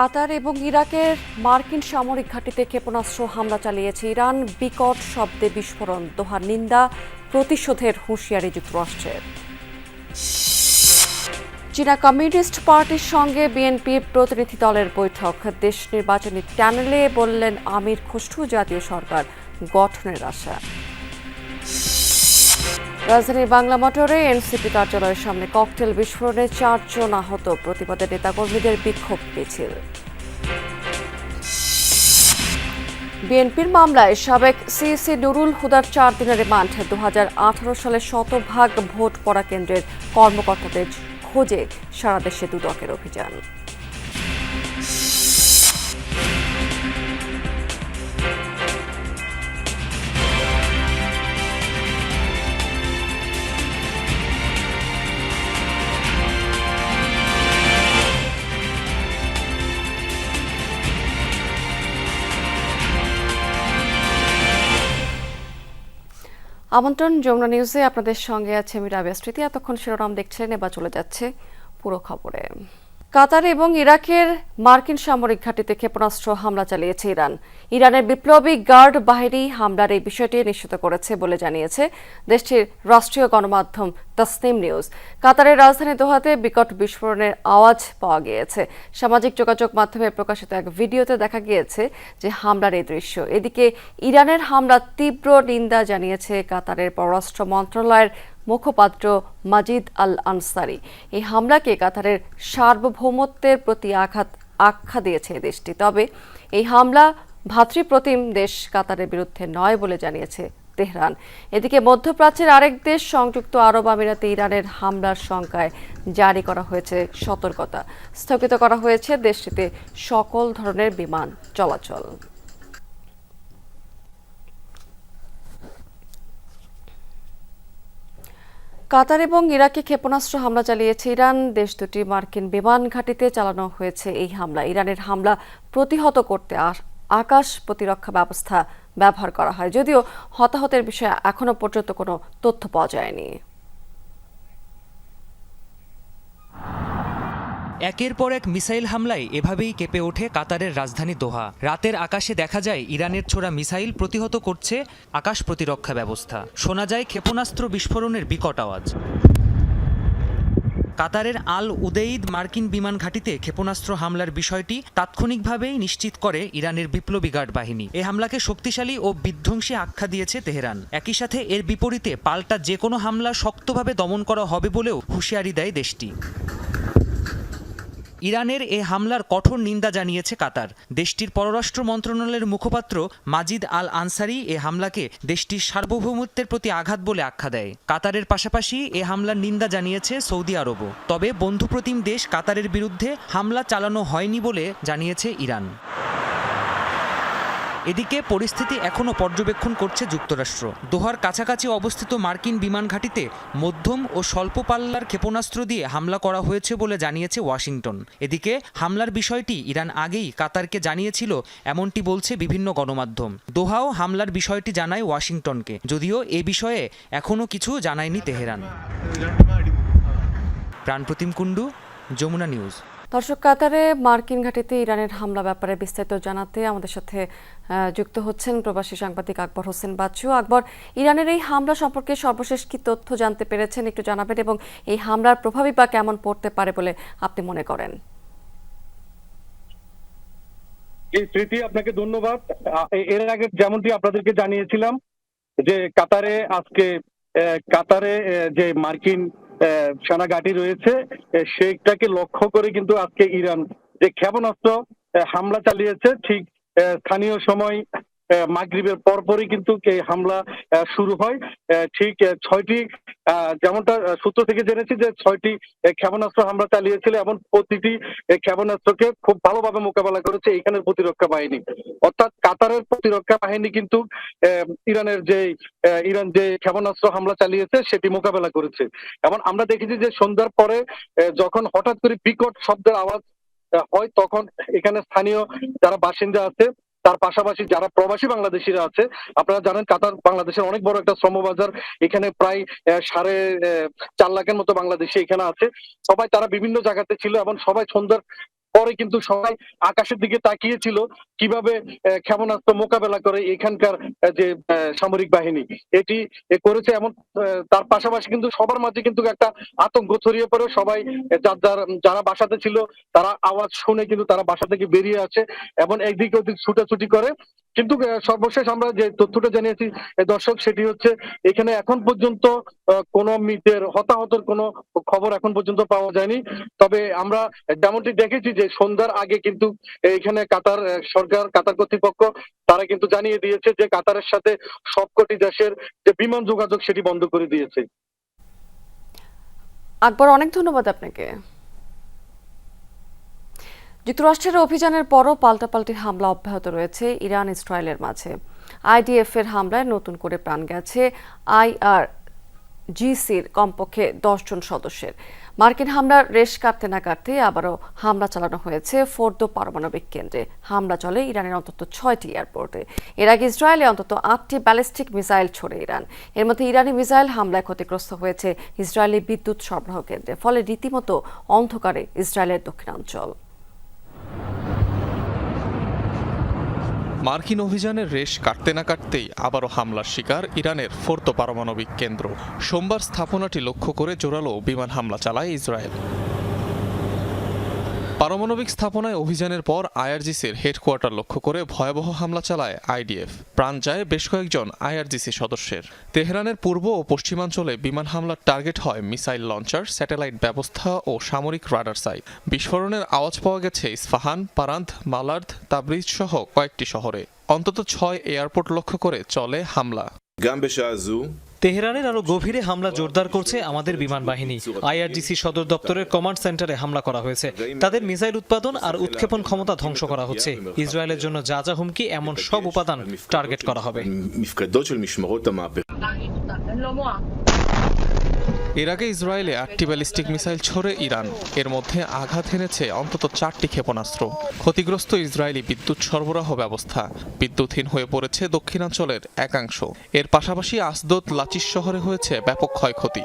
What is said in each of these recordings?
কাতার এবং ইরাকের মার্কিন সামরিক ঘাঁটিতে ক্ষেপণাস্ত্র হামলা চালিয়েছে ইরান। বিকট শব্দে বিস্ফোরণ, দোহার নিন্দা, প্রতিশোধের হুঁশিয়ারি যুক্তরাষ্ট্রের। চীনা কমিউনিস্ট পার্টির সঙ্গে বিএনপির প্রতিনিধি দলের বৈঠক। দেশ নির্বাচনী প্যানেলে বললেন আমির খসরু, জাতীয় সরকার গঠনের আশা। রাজধানীর বাংলা মোটরে এনসিপি কার্যালয়ের সামনে ককটেল বিস্ফোরণে চারজন আহত। প্রতিবাদের নেতাকর্মীদের বিক্ষোভ মিছিল। বিএনপির মামলায় সাবেক সিইসি নুরুল হুদার চার দিনের রিমান্ড। দু সালে শতভাগ ভোট পড়া কেন্দ্রের কর্মকর্তাদের খোঁজে সারা দেশে দুদকের অভিযান। আমন্ত্রণ, যমুনা নিউজে আপনাদের সঙ্গে আছে আমি রাবিয়া স্মৃতি। এতক্ষণ শিরোনাম দেখছিলেন এবার চলে যাচ্ছে পুরো খবরে। কাতার এবং ইরাকের মার্কিন সামরিক ঘাঁটিতে ক্ষেপণাস্ত্র হামলা চালিয়েছে ইরান। ইরানের বিপ্লবী গার্ড বাহিনী হামলার এই বিষয়টি নিশ্চিত করেছে বলে জানিয়েছে দেশটির রাষ্ট্রীয় গণমাধ্যম তসনিম নিউজ। কাতারের রাজধানী দোহাতে বিকট বিস্ফোরণের আওয়াজ পাওয়া গিয়েছে। সামাজিক যোগাযোগ মাধ্যমে প্রকাশিত এক ভিডিওতে দেখা গিয়েছে যে হামলার এই দৃশ্য। এদিকে ইরানের হামলার তীব্র নিন্দা জানিয়েছে কাতারের পররাষ্ট্র মন্ত্রণালয়ের মুখপাত্র মাজিদ আল আনসারি এই হামলাকে কাতারের সার্বভৌমত্বের প্রতি আঘাত, আখ্যা দিয়েছে দেশটি। তবে এই হামলা ভাতৃপ্রতিম দেশ কাতারের বিরুদ্ধে নয় বলে জানিয়েছে তেহরান। এদিকে মধ্যপ্রাচ্যের আরেক দেশ সংযুক্ত আরব আমিরাতে ইরানের হামলার শঙ্কায় জারি করা হয়েছে সতর্কতা। স্থগিত করা হয়েছে দেশটিতে সকল ধরনের বিমান চলাচল। কাতার এবং ইরাকে ক্ষেপণাস্ত্র হামলা চালিয়েছে ইরান। দেশ দুটি মার্কিন বিমান ঘাঁটিতে চালানো হয়েছে এই হামলা। ইরানের হামলা প্রতিহত করতে আর আকাশ প্রতিরক্ষা ব্যবস্থা ব্যবহার করা হয়। যদিও হতাহতের বিষয়ে এখনও পর্যন্ত কোনো তথ্য পাওয়া যায়নি। একের পর এক মিসাইল হামলায় এভাবেই কেঁপে ওঠে কাতারের রাজধানী দোহা। রাতের আকাশে দেখা যায়, ইরানের ছোড়া মিসাইল প্রতিহত করছে আকাশ প্রতিরক্ষা ব্যবস্থা। শোনা যায়, ক্ষেপণাস্ত্র বিস্ফোরণের বিকট আওয়াজ। কাতারের আল উদেইদ মার্কিন বিমান ঘাঁটিতে ক্ষেপণাস্ত্র হামলার বিষয়টি তাৎক্ষণিকভাবেই নিশ্চিত করে ইরানের বিপ্লবী গার্ড বাহিনী। এই হামলাকে শক্তিশালী ও বিধ্বংসী আখ্যা দিয়েছে তেহরান। একই সাথে এর বিপরীতে পাল্টা যে কোনো হামলা শক্তভাবে দমন করা হবে বলেও হুঁশিয়ারি দেয় দেশটি। ইরানের এ হামলার কঠোর নিন্দা জানিয়েছে কাতার। দেশটির পররাষ্ট্র মন্ত্রণালয়ের মুখপাত্র মাজিদ আল আনসারি এ হামলাকে দেশটির সার্বভৌমত্বের প্রতি আঘাত বলে আখ্যা দেয়। কাতারের পাশাপাশি এ হামলার নিন্দা জানিয়েছে সৌদি আরবও। তবে বন্ধুপ্রতিম দেশ কাতারের বিরুদ্ধে হামলা চালানো হয়নি বলে জানিয়েছে ইরান। এদিকে পরিস্থিতি এখনও পর্যবেক্ষণ করছে যুক্তরাষ্ট্র। দোহার কাছাকাছি অবস্থিত মার্কিন বিমান ঘাঁটিতে মধ্যম ও স্বল্প পাল্লার ক্ষেপণাস্ত্র দিয়ে হামলা করা হয়েছে বলে জানিয়েছে ওয়াশিংটন। এদিকে হামলার বিষয়টি ইরান আগেই কাতারকে জানিয়েছিল, এমনটি বলছে বিভিন্ন গণমাধ্যম। দোহাও হামলার বিষয়টি জানায় ওয়াশিংটনকে, যদিও এ বিষয়ে এখনও কিছু জানায়নি তেহরান। প্রাণপ্রতিম কুণ্ডু, যমুনা নিউজ। দর্শক, কাতারে মার্কিন ঘাঁটিতে ইরানের হামলা ব্যাপারে বিস্তারিত জানাতে আমাদের সাথে যুক্ত হচ্ছেন প্রবাসী সাংবাদিক আকবর হোসেন বাচ্চু। আকবর, ইরানের এই হামলা সম্পর্কে সর্বশেষ কি তথ্য জানতে পেরেছেন একটু জানাবেন এবং এই হামলার প্রভাবই বা কেমন পড়তে পারে বলে আপনি মনে করেন? এই স্মৃতি, আপনাকে ধন্যবাদ। এর আগে যেমনটি আপনাদেরকে জানিয়েছিলাম যে কাতারে আজকে কাতারে যে মার্কিন সেনা ঘাঁটি রয়েছে। আহ, সেইটাকে লক্ষ্য করে কিন্তু আজকে ইরান যে ক্ষেপণাস্ত্র হামলা চালিয়েছে ঠিক স্থানীয় সময় মাগরিবের পরপরই কিন্তু এই হামলা শুরু হয়। ঠিক ছয়টি যেমনটা সূত্র থেকে জেনেছি যে ছয়টি ক্ষেপণাস্ত্র হামলা চালিয়েছিল এবং প্রতিটি ক্ষেপণাস্ত্রকে খুব ভালোভাবে মোকাবেলা করেছে এখানের প্রতিরক্ষা বাহিনী। অর্থাৎ কাতারের প্রতিরক্ষা বাহিনী কিন্তু ইরানের যে ইরান যে ক্ষেপণাস্ত্র হামলা চালিয়েছে সেটি মোকাবেলা করেছে। এবং আমরা দেখেছি যে সন্ধ্যার পরে যখন হঠাৎ করে বিকট শব্দের আওয়াজ হয়, তখন এখানে স্থানীয় যারা বাসিন্দা আছে তার পাশাপাশি যারা প্রবাসী বাংলাদেশিরা আছে, আপনারা জানেন কাতার বাংলাদেশের অনেক বড় একটা শ্রমবাজার। এখানে প্রায় সাড়ে চার লাখের মতো বাংলাদেশি এখানে আছে। সবাই তারা বিভিন্ন জায়গাতে ছিল এবং সবাই সন্ধ্যার পরে কিন্তু সবাই আকাশের দিকে তাকিয়েছিল কীভাবে ক্ষেপণাস্ত্র মোকাবেলা করে এখানকার যে সামরিক বাহিনী। এটি করেছে এমন তার পাশাপাশি কিন্তু সবার মাঝে কিন্তু একটা আতঙ্ক ছড়িয়ে পড়ে। সবাই যার যার, যারা বাসাতে ছিল, তারা আওয়াজ শুনে কিন্তু তারা বাসা থেকে বেরিয়ে আসে এবং একদিকে ওদিক ছুটাছুটি করে। কিন্তু সর্বশেষ আমরা যে তথ্যটা জানিয়েছি দর্শক, সেটি হচ্ছে এখানে এখন পর্যন্ত কোনো মৃতের হতাহতের কোনো খবর এখন পর্যন্ত পাওয়া যায়নি। তবে আমরা যেমনটি দেখেছি যে সন্ধ্যার আগে কিন্তু এখানে কাতার সরকার, কাতার কর্তৃপক্ষ, তারা কিন্তু জানিয়ে দিয়েছে যে কাতারের সাথে সবকটি দেশের যে বিমান যোগাযোগ সেটি বন্ধ করে দিয়েছে। আকবর, অনেক ধন্যবাদ আপনাকে। যুক্তরাষ্ট্রের অভিযানের পরও পাল্টাপাল্টি হামলা অব্যাহত রয়েছে ইরান, ইসরায়েলের মাঝে। আইডিএফ এর হামলায় নতুন করে প্রাণ গেছে আইআর জিসির কমপক্ষে জন সদস্যের। মার্কিন হামলার রেশ কাটতে না কাটতে আবারও হামলা চালানো হয়েছে ফোর্দো পারমাণবিক কেন্দ্রে। হামলা চলে ইরানের অন্তত ছয়টি এয়ারপোর্টে। এর আগে ইসরায়েলে অন্তত আটটি ব্যালিস্টিক মিসাইল ছোড়ে ইরান। এর মধ্যে ইরানি মিসাইল হামলায় ক্ষতিগ্রস্ত হয়েছে ইসরায়েলি বিদ্যুৎ সরবরাহ কেন্দ্রে, ফলে রীতিমতো অন্ধকারে ইসরায়েলের দক্ষিণাঞ্চল। মার্কিন অভিযানের রেশ কাটতে না কাটতেই আবারও হামলার শিকার ইরানের ফোর্ত পারমাণবিক কেন্দ্র। সোমবার স্থাপনাটি লক্ষ্য করে জোরালো বিমান হামলা চালায় ইসরায়েল। পারমাণবিক স্থাপনায় অভিযানের পর আইআরজিসির হেডকোয়ার্টার লক্ষ্য করে ভয়াবহ হামলা চালায় আইডিএফ। প্রাণ যায় বেশ কয়েকজন আইআরজিসি সদস্যের। তেহরানের পূর্ব ও পশ্চিমাঞ্চলে বিমান হামলার টার্গেট হয় মিসাইল লঞ্চার, স্যাটেলাইট ব্যবস্থা ও সামরিক রাডার সাইট। বিস্ফোরণের আওয়াজ পাওয়া গেছে ইস্ফাহান পারান্ত মালার্দ, তাবরিজ সহ কয়েকটি শহরে। অন্তত ছয় এয়ারপোর্ট লক্ষ্য করে চলে হামলা। তেহরানের আরও গভীরে হামলা জোরদার করছে আমাদের বিমান বাহিনী। আইআরজিসি সদর দপ্তরের কমান্ড সেন্টারে হামলা করা হয়েছে। তাদের মিসাইল উৎপাদন আর উৎক্ষেপণ ক্ষমতা ধ্বংস করা হচ্ছে। ইসরায়েলের জন্য যা যা হুমকি, এমন সব উপাদান টার্গেট করা হবে। এর আগে ইসরায়েলে আটটি ব্যালিস্টিক মিসাইল ছড়ে ইরান। এর মধ্যে আঘাত হেনেছে অন্তত চারটি ক্ষেপণাস্ত্র। ক্ষতিগ্রস্ত ইসরায়েলি বিদ্যুৎ সরবরাহ ব্যবস্থা বিদ্যুৎহীন হয়ে পড়েছে দক্ষিণাঞ্চলের একাংশ। এর পাশাপাশি আসদোদ লাচিস শহরে হয়েছে ব্যাপক ক্ষয়ক্ষতি।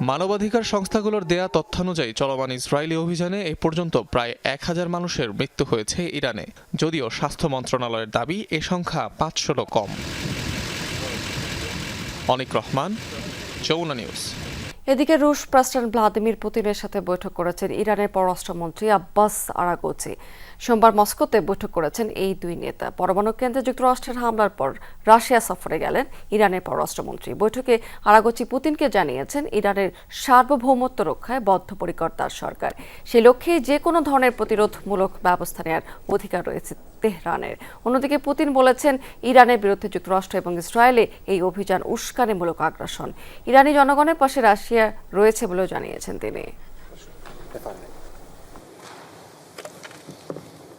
মানবাধিকার সংস্থাগুলোর দেয়া তথ্যানুযায়ী চলমান ইসরায়েলি অভিযানে এ পর্যন্ত প্রায় এক হাজার মানুষের মৃত্যু হয়েছে ইরানে। যদিও স্বাস্থ্য মন্ত্রণালয়ের দাবি, এ সংখ্যা পাঁচশোরও কম। অনিক রহমান যৌনা নিউজ। এদিকে রুশ প্রেসিডেন্ট ভ্লাদিমির পুতিনের সাথে বৈঠক করেছেন ইরানের পররাষ্ট্রমন্ত্রী আব্বাস আরাগোচি। সোমবার মস্কোতে বৈঠক করেছেন এই দুই নেতা। পরমাণু কেন্দ্রে যুক্তরাষ্ট্রের হামলার পর রাশিয়া সফরে গেলেন ইরানের পররাষ্ট্রমন্ত্রী। বৈঠকে আরাগোচি পুতিনকে জানিয়েছেন ইরানের সার্বভৌমত্ব রক্ষায় বদ্ধপরিকর তার সরকার। সেই লক্ষ্যে যে কোনো ধরনের প্রতিরোধমূলক ব্যবস্থা নেওয়ার অধিকার রয়েছে তেহরানের অন্যদিকে পুতিন বলেছেন ইরানের বিরুদ্ধে যুক্তরাষ্ট্র এবং ইসরায়েলে এই অভিযান উস্কানিমূলক আগ্রাসন ইরানি জনগণের পাশে রাশিয়া রয়েছে বলেও জানিয়েছেন তিনি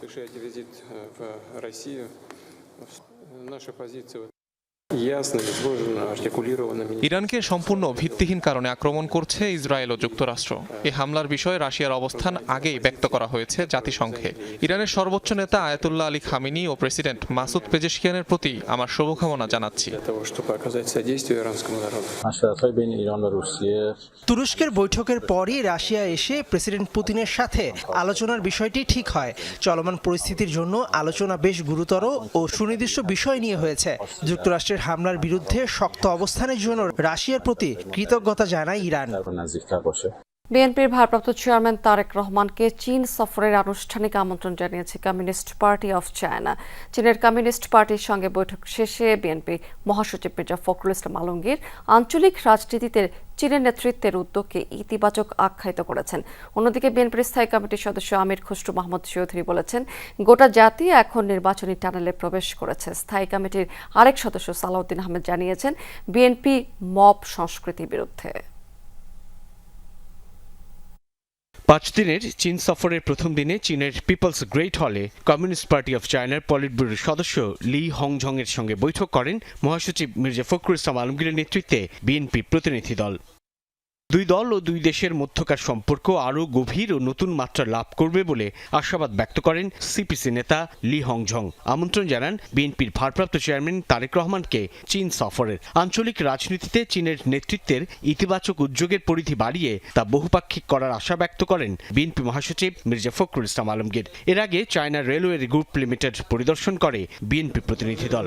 совершаете визит э, в Россию. Наша позиция ясно изложена, артикулирована. ইরানকে সম্পূর্ণ ভিত্তিহীন কারণে আক্রমণ করছে ইসরায়েল ও যুক্তরাষ্ট্র। এ হামলার বিষয়ে রাশিয়ার অবস্থান আগেই ব্যক্ত করা হয়েছে জাতিসংঘে। ইরানের সর্বোচ্চ নেতা আয়াতুল্লাহ আলী খামিনি ও প্রেসিডেন্ট মাসুদ পেজেশকিয়ানের প্রতি আমার শুভকামনা জানাচ্ছি। তুরস্কের বৈঠকের পরই রাশিয়া এসে প্রেসিডেন্ট পুতিনের সাথে আলোচনার বিষয়টি ঠিক হয়। চলমান পরিস্থিতির জন্য আলোচনা বেশ গুরুতর ও সুনির্দিষ্ট বিষয় নিয়ে হয়েছে। যুক্তরাষ্ট্রের হামলার বিরুদ্ধে শক্ত অবস্থানের জন্য রাশিয়ার প্রতি কৃতজ্ঞতা জানায় ইরান। বিএনপির ভারপ্রাপ্ত চেয়ারম্যান তারেক রহমানকে চীন সফরের আনুষ্ঠানিক আমন্ত্রণ জানিয়েছে কমিউনিস্ট পার্টি অফ চায়না। চীনের কমিউনিস্ট পার্টির সঙ্গে বৈঠক শেষে বিএনপি মহাসচিব মির্জা ফখরুল ইসলাম আলমগীর আঞ্চলিক রাজনীতিতে চীনের নেতৃত্বের উদ্যোগকে ইতিবাচক আখ্যায়িত করেছেন। অন্যদিকে বিএনপির স্থায়ী কমিটির সদস্য আমির খুসরু মাহমুদ চৌধুরী বলেছেন, গোটা জাতি এখন নির্বাচনী টানেলে প্রবেশ করেছে। স্থায়ী কমিটির আরেক সদস্য সালাউদ্দিন আহমেদ জানিয়েছেন, বিএনপি মব সংস্কৃতির বিরুদ্ধে। পাঁচ দিনের চীন সফরের প্রথম দিনে চীনের পিপলস গ্রেট হলে কমিউনিস্ট পার্টি অফ চায়নার পলিট ব্যুরোর সদস্য লি হংঝং এর সঙ্গে বৈঠক করেন মহাসচিব মির্জা ফখরুল ইসলাম আলমগীরের নেতৃত্বে বিএনপি প্রতিনিধি দল। দুই দল ও দুই দেশের মধ্যকার সম্পর্ক আরও গভীর ও নতুন মাত্রা লাভ করবে বলে আশাবাদ ব্যক্ত করেন সিপিসি নেতা লি হংঝং। আমন্ত্রণ জানান বিএনপির ভারপ্রাপ্ত চেয়ারম্যান তারেক রহমানকে চীন সফরের। আঞ্চলিক রাজনীতিতে চীনের নেতৃত্বের ইতিবাচক উদ্যোগের পরিধি বাড়িয়ে তা বহুপাক্ষিক করার আশা ব্যক্ত করেন বিএনপি মহাসচিব মির্জা ফখরুল ইসলাম আলমগীর। এর আগে চায়না রেলওয়ে গ্রুপ লিমিটেড পরিদর্শন করে বিএনপি প্রতিনিধি দল।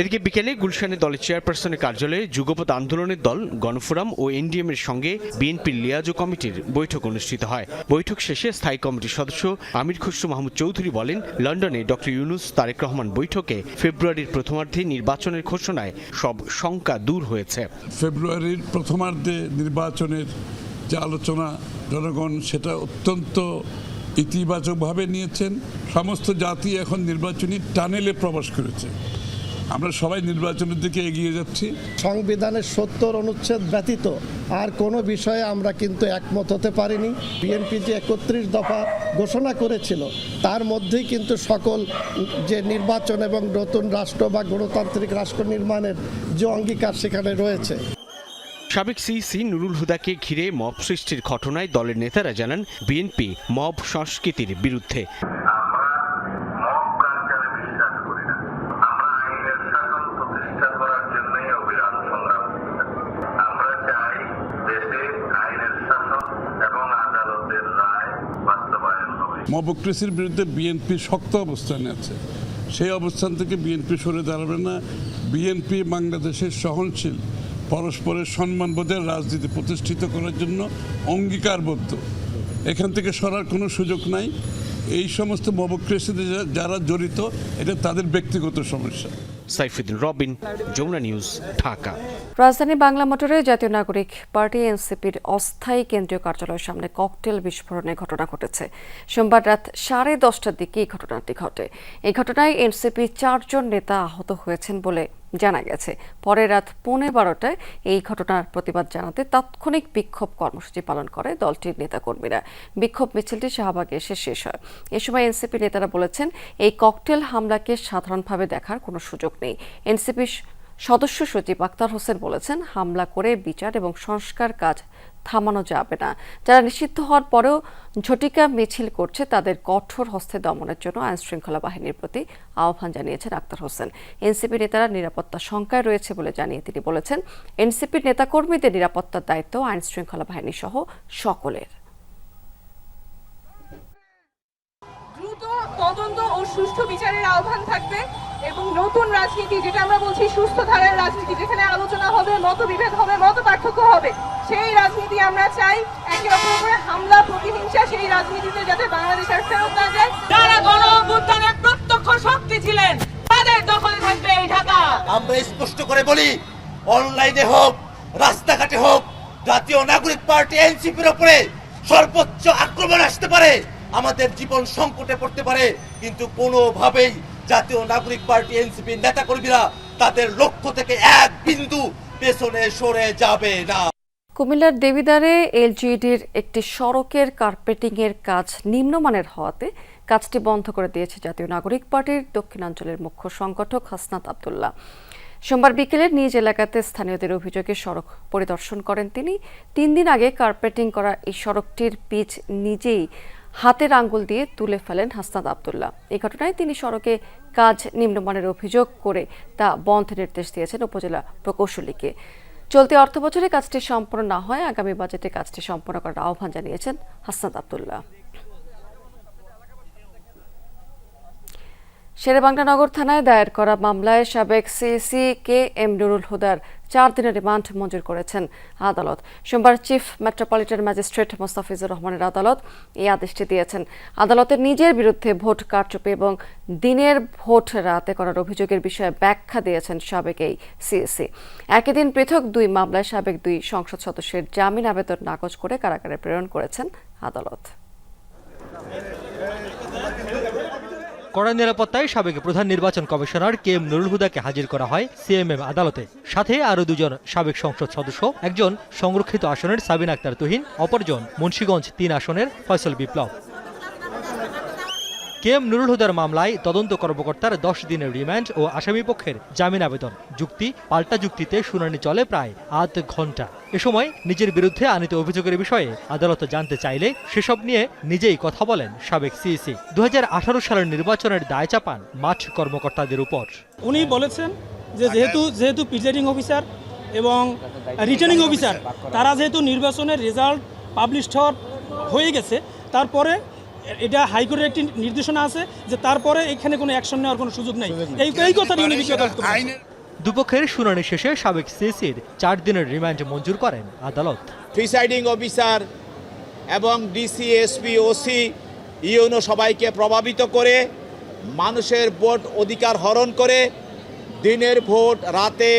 এদিকে বিকেলে গুলশানে দলের চেয়ারপারসনের কার্যালয়ে যুগপৎ আন্দোলনের দল গণফোরাম ও এনডিএম এর সঙ্গে বিএনপির লিয়াজো কমিটির বৈঠক অনুষ্ঠিত হয়। বৈঠক শেষে স্থায়ী কমিটির সদস্য আমির খসরু মাহমুদ চৌধুরী বলেন, লন্ডনে ডক্টর ইউনুস তারেক রহমান বৈঠকে ফেব্রুয়ারির প্রথমার্ধে নির্বাচনের ঘোষণায় সব শঙ্কা দূর হয়েছে। ফেব্রুয়ারির প্রথমার্ধে নির্বাচনের যে আলোচনা, জনগণ সেটা অত্যন্ত ইতিবাচকভাবে নিয়েছেন। সমস্ত জাতি এখন নির্বাচনী টানেলে প্রবেশ করেছে। আমরা সবাই নির্বাচনের দিকে এগিয়ে যাচ্ছি। সংবিধানের সত্তর অনুচ্ছেদ ব্যতীত আর কোনো বিষয়ে আমরা কিন্তু একমত হতে পারিনি। বিএনপি যে একত্রিশ দফা ঘোষণা করেছিল তার মধ্যেই কিন্তু সকল যে নির্বাচন এবং নতুন রাষ্ট্র বা গণতান্ত্রিক রাষ্ট্র নির্মাণের যে অঙ্গীকার সেখানে রয়েছে। সাবেক সিইসি নুরুল হুদাকে ঘিরে মব সৃষ্টির ঘটনায় দলের নেতারা জানান বিএনপি মব সংস্কৃতির বিরুদ্ধে। মবক্রেসির বিরুদ্ধে বিএনপি শক্ত অবস্থানে আছে। সেই অবস্থান থেকে বিএনপি সরে দাঁড়াবে না। বিএনপি বাংলাদেশের সহনশীল, পরস্পরের সম্মানবোধের রাজনীতি প্রতিষ্ঠিত করার জন্য অঙ্গীকারবদ্ধ। এখান থেকে সরার কোনো সুযোগ নাই। এই সমস্ত মবক্রেসিতে যারা জড়িত, এটা তাদের ব্যক্তিগত সমস্যা। সাইফুদ্দিন রবিন, যমুনা নিউজ, ঢাকা। রাজধানী বাংলা মোটরে জাতীয় নাগরিক পার্টি এনসিপির অস্থায়ী কেন্দ্রীয় কার্যালয়ের সামনে ককটেল বিস্ফোরণের ঘটনা ঘটেছে। সোমবার রাত সাড়ে দশটার দিকে এই ঘটনাটি ঘটে। এই ঘটনায় এনসিপি চারজন নেতা আহত হয়েছেন বলে জানা গেছে। পরে রাত পৌনে বারোটায় এই ঘটনার প্রতিবাদ জানাতে তাৎক্ষণিক বিক্ষোভ কর্মসূচি পালন করে দলটির নেতাকর্মীরা। বিক্ষোভ মিছিলটি শাহবাগে এসে শেষ হয়। এ সময় এনসিপি নেতারা বলেছেন, এই ককটেল হামলাকে সাধারণভাবে দেখার কোনো সুযোগ নেই। এনসিপি সদস্য সচিব আক্তার হোসেন বলেছেন, হামলা করে বিচার এবং সংস্কার কাজ থামানো যাবে না। যারা নিষিদ্ধ হওয়ার পরেও ঝটিকা মিছিল করছে, তাদের কঠোর হস্তে দমনের জন্য আইন শৃঙ্খলা বাহিনীর প্রতি আহ্বান জানিয়েছেন আক্তার হোসেন। এনসিপি নেতারা নিরাপত্তা শঙ্কায় রয়েছে বলে জানিয়ে তিনি বলেছেন, এনসিপির নেতাকর্মীদের নিরাপত্তার দায়িত্ব আইন শৃঙ্খলা বাহিনী সহ সকলের। তদন্ত ও সুষ্ঠু বিচারের আহ্বান থাকবে এবং নতুন রাজনীতি যেটা আমরা বলছি সুস্থ ধারার রাজনীতি যেখানে আলোচনা হবে মতবিভেদ হবে মত পার্থক্য হবে সেই রাজনীতি আমরা চাই। একে অপরের উপরে হামলা প্রতিহিংসা সেই রাজনীতিতে যাতে বাংলাদেশ আর ফেরত না যায়। যারা গণ অভ্যুত্থানের প্রত্যক্ষ শক্তি ছিলেন তাদের দখলে থাকবে এই ঢাকা। আমরা স্পষ্ট করে বলি অনলাইনে হোক রাস্তাঘাটে হোক জাতীয় নাগরিক পার্টি এনসিপির উপরে সর্বোচ্চ আক্রমণ আসতে পারে। আমাদের জীবন সংকটে পড়তে পারে, কিন্তু কোনোভাবেই জাতীয় নাগরিক পার্টি এনসিপির নেতাকর্মীরা তাদের লক্ষ্য থেকে এক বিন্দু পেছনে সরে যাবে না। কুমিল্লার দেবিদারে এলজিইডির একটি সড়কের কার্পেটিংয়ের কাজ নিম্নমানের হওয়াতে কাজটি বন্ধ করে দিয়েছে জাতীয় নাগরিক পার্টির দক্ষিণাঞ্চলের মুখ্য সংগঠক হাসনাত আবদুল্লাহ। সোমবার বিকেলে নিজ এলাকাতে স্থানীয়দের অভিযোগে সড়ক পরিদর্শন করেন তিনি। তিন দিন আগে কার্পেটিং করা এই সড়কটির পিচ নিজেই হাতের আঙ্গুল দিয়ে তুলে ফেলেন হাসনাত আবদুল্লাহ। এই ঘটনায় তিনি সড়কে কাজ নিম্নমানের অভিযোগ করে তা বন্ধ নির্দেশ দিয়েছেন উপজেলা প্রকৌশলীকে। চলতি অর্থ বছরে কাজটি সম্পন্ন না হয়, আগামী বাজেটে কাজটি সম্পন্ন করার আহ্বান জানিয়েছেন হাসনাত আবদুল্লাহ। শেরেবাংলা নগর থানায় দায়ের করা মামলায় সাবেক সিসি কে এম নুরুল হুদার চার দিনের রিমান্ড মঞ্জুর করেছেন আদালত। সোমবার চিফ মেট্রোপলিটন ম্যাজিস্ট্রেট মোস্তাফিজুর রহমানের আদালত এই আদেশটি দিয়েছেন। আদালতের নিজের বিরুদ্ধে ভোট কারচুপি এবং দিনের ভোট রাতে করার অভিযোগের বিষয়ে ব্যাখ্যা দিয়েছেন সাবেক এই সিএসি। একই দিন পৃথক দুই মামলায় সাবেক দুই সংসদ সদস্যের জামিন আবেদন নাকচ করে কারাগারে প্রেরণ করেছেন আদালত। কড়া নিরাপত্তায় সাবেক প্রধান নির্বাচন কমিশনার কে এম নুরুল হুদাকে হাজির করা হয় সিএমএম আদালতে। সাথে আরও দুজন সাবেক সংসদ সদস্য, একজন সংরক্ষিত আসনের সাবিন আক্তার তুহিন, অপরজন মুন্সীগঞ্জ তিন আসনের ফয়সল বিপ্লব। কে এম নুরুল হুদার মামলায় তদন্ত কর্মকর্তার দশ দিনের রিমান্ড ও আসামি পক্ষের জামিন আবেদন। যুক্তি, পাল্টা যুক্তিতে শুনানি চলে প্রায় আধ ঘণ্টা এ সময় নিজের বিরুদ্ধে আনিত অভিযোগের বিষয়ে আদালত জানতে চাইলে সেসব নিয়ে নিজেই কথা বলেন সাবেক সিইসি। দু হাজার আঠারো সালের নির্বাচনের দায় চাপান মাঠ কর্মকর্তাদের উপর। উনি বলেছেন যে যেহেতু যেহেতু প্রিজাইডিং অফিসার এবং রিটার্নিং অফিসার তারা যেহেতু নির্বাচনের রেজাল্ট পাবলিশ হওয়ার হয়ে গেছে, তারপরে এটা হাইকোর্টের একটি নির্দেশনা আছে যে তারপরে এখানে কোনো অ্যাকশন নেওয়ার কোনো সুযোগ নেই। এই এই কথাটি উনি দুপক্ষের শুনানি শেষে সাবেক সিইসির চার দিনের রিমান্ড মঞ্জুর করেন আদালত। প্রিসাইডিং অফিসার এবং ডিসি এসপি ওসি ইউনো সবাইকে প্রভাবিত করে মানুষের ভোট অধিকার হরণ করে দিনের ভোট রাতে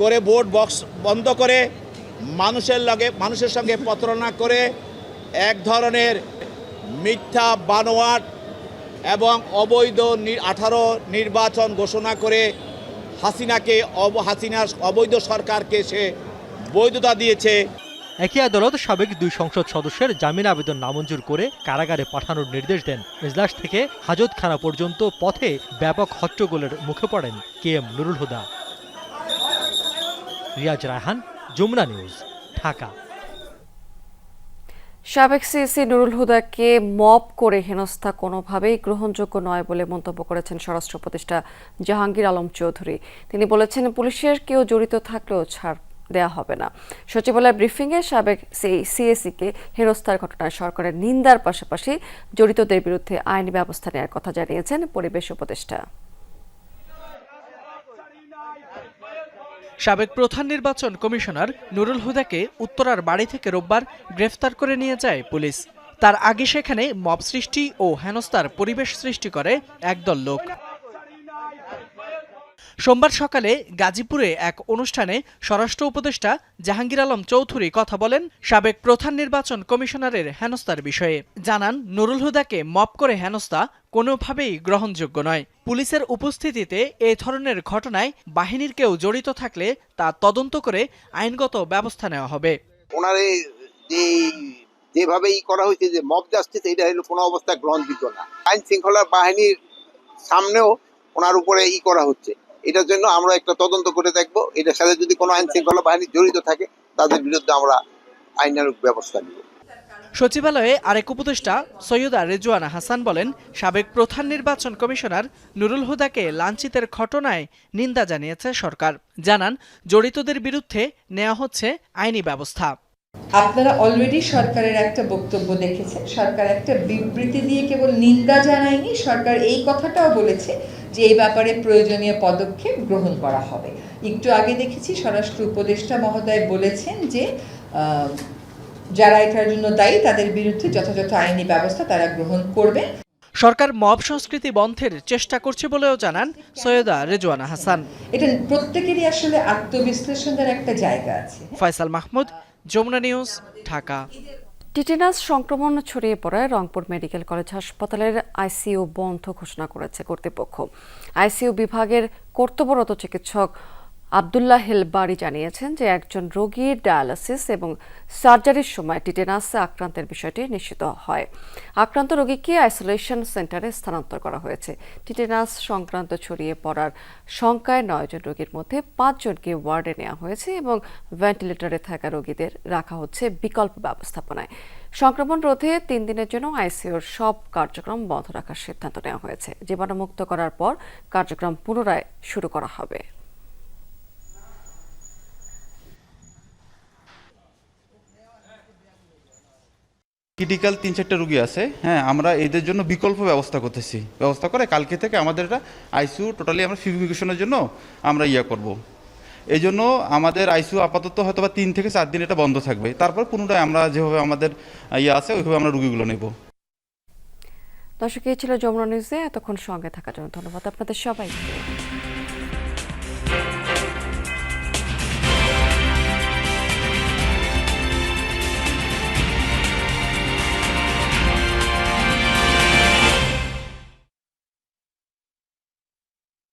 করে ভোট বক্স বন্ধ করে মানুষের লগে মানুষের সঙ্গে প্রতারণা করে এক ধরনের মিথ্যা বানোয়াট এবং অবৈধ আঠারো নির্বাচন ঘোষণা করে হাসিনাকে হাসিনার অবৈধ সরকারকে সে বৈধতা দিয়েছে। একই আদালত সাবেক দুই সংসদ সদস্যের জামিন আবেদন নামঞ্জুর করে কারাগারে পাঠানোর নির্দেশ দেন। এজলাস থেকে হাজতখানা পর্যন্ত পথে ব্যাপক হট্টগোলের মুখে পড়েন K M Nurul Huda. Riaz Raihan, Jamuna News, Dhaka. সাবেক সিইসি নুরুল হুদাকে মব করে হেনস্থা কোনোভাবেই গ্রহণযোগ্য নয় বলে মন্তব্য করেছেন স্বরাষ্ট্র উপদেষ্টা জাহাঙ্গীর আলম চৌধুরী। তিনি বলেছেন, পুলিশের কেউ জড়িত থাকলেও ছাড় দেয়া হবে না। সচিবালয় ব্রিফিংয়ে সাবেক সিএসিকে হেনস্থার ঘটনায় সরকারের নিন্দার পাশাপাশি জড়িতদের বিরুদ্ধে আইনি ব্যবস্থা নেওয়ার কথা জানিয়েছেন পরিবেশ উপদেষ্টা। সাবেক প্রধান নির্বাচন কমিশনার নুরুল হুদাকে উত্তরার বাড়ি থেকে রোববার গ্রেফতার করে নিয়ে যায় পুলিশ। তার আগে সেখানে মব সৃষ্টি ও হেনস্তার পরিবেশ সৃষ্টি করে একদল লোক। সোমবার সকালে গাজীপুরে এক অনুষ্ঠানে স্বরাষ্ট্র উপদেষ্টা জাহাঙ্গীর আলম চৌধুরী কথা বলেন সাবেক প্রধান নির্বাচন কমিশনারের হেনস্থার বিষয়ে। জানান, নুরুল হুদাকে মপ করে হেনস্থা কোনোভাবেই গ্রহণযোগ্য নয়। পুলিশের উপস্থিতিতে এ ধরনের ঘটনায় বাহিনীর কেউ জড়িত থাকলে তা তদন্ত করে আইনগত ব্যবস্থা নেওয়া হবে। ওনার যেভাবে ই করা হয়েছে যে মব জাস্টিস এটা হলো কোনো অবস্থায় গ্রহণযোগ্য না। আইন শৃঙ্খলা বাহিনীর সামনেও ওনার উপরে ই করা হচ্ছে। এটার জন্য আমরা একটা তদন্ত করে দেখব। এটার সাথে যদি কোনো আইন শৃঙ্খলা বাহিনী জড়িত থাকে তাদের বিরুদ্ধে আমরা আইনানুগ ব্যবস্থা নিব। সচিবালয়ে আরেক উপদেষ্টা সৈয়দা রেজওয়ানা হাসান বলেন সাবেক প্রধান নির্বাচন কমিশনার নুরুল হুদাকে লাঞ্ছিতের ঘটনায় নিন্দা জানিয়েছে সরকার। জানান জড়িতদের বিরুদ্ধে নেওয়া হচ্ছে আইনি ব্যবস্থা। আপনারা অলরেডি সরকারের একটা বক্তব্য দেখেছেন। সরকার একটা বিবৃতি দিয়ে কেবল নিন্দা জানায়নি সরকার এই কথাটাও বলেছে। যে এই ব্যাপারে প্রয়োজনীয় পদক্ষেপ গ্রহণ করা হবে। একটু আগে দেখেছি স্বরাষ্ট্র উপদেষ্টা মহোদয় বলেছেন যে যারা এটার জন্য দায়ী তাদের বিরুদ্ধে যথাযথ আইনি ব্যবস্থা তারা গ্রহণ করবে। সরকার মব সংস্কৃতি বন্ধের চেষ্টা করছে বলেও জানান সৈয়দা রেজওয়ানা হাসান। এটা প্রত্যেকেরই আসলে আত্মবিশ্লেষণের একটা জায়গা আছে। ফয়সাল মাহমুদ যমুনা নিউজ ঢাকা। টিটেনাস সংক্রমণ ছড়িয়ে পড়ায় রংপুর মেডিকেল কলেজ হাসপাতালের আইসিইউ বন্ধ ঘোষণা করেছে কর্তৃপক্ষ। আইসিইউ বিভাগের কর্তব্যরত চিকিৎসক আবদুল্লাহ হেলবারি জানিয়েছেন যে একজন রোগীর ডায়ালিসিস এবং সার্জারির সময় টিটেনাসে আক্রান্তের বিষয়টি নিশ্চিত হয়। আক্রান্ত রোগীকে আইসোলেশন সেন্টারে স্থানান্তর করা হয়েছে। টিটেনাস সংক্রান্ত ছড়িয়ে পড়ার শঙ্কায় নয়জন রোগীর মধ্যে পাঁচজনকে ওয়ার্ডে নেওয়া হয়েছে এবং ভেন্টিলেটরে থাকা রোগীদের রাখা হচ্ছে বিকল্প ব্যবস্থাপনায়। সংক্রমণ রোধে তিন দিনের জন্য আইসিইউর সব কার্যক্রম বন্ধ রাখার সিদ্ধান্ত নেওয়া হয়েছে। জীবাণুমুক্ত করার পর কার্যক্রম পুনরায় শুরু করা হবে। ক্রিটিক্যাল তিন চারটে রুগী আছে হ্যাঁ আমরা এদের জন্য বিকল্প ব্যবস্থা করতেছি। ব্যবস্থা করে কালকে থেকে আমাদের এটা আইসিউ টোটালি আমরা ফিউমিফিকেশনের জন্য আমরা ইয়া করব। এই জন্য আমাদের আইসিউ আপাতত হয়তো বা তিন থেকে চার দিন এটা বন্ধ থাকবে। তারপর পুনরায় আমরা যেভাবে আমাদের ইয়ে আছে, ওইভাবে আমরা রুগীগুলো নেব। দর্শক, এই ছিল যমুনা নিউজে এতক্ষণ সঙ্গে থাকার জন্য ধন্যবাদ আপনাদের সবাইকে।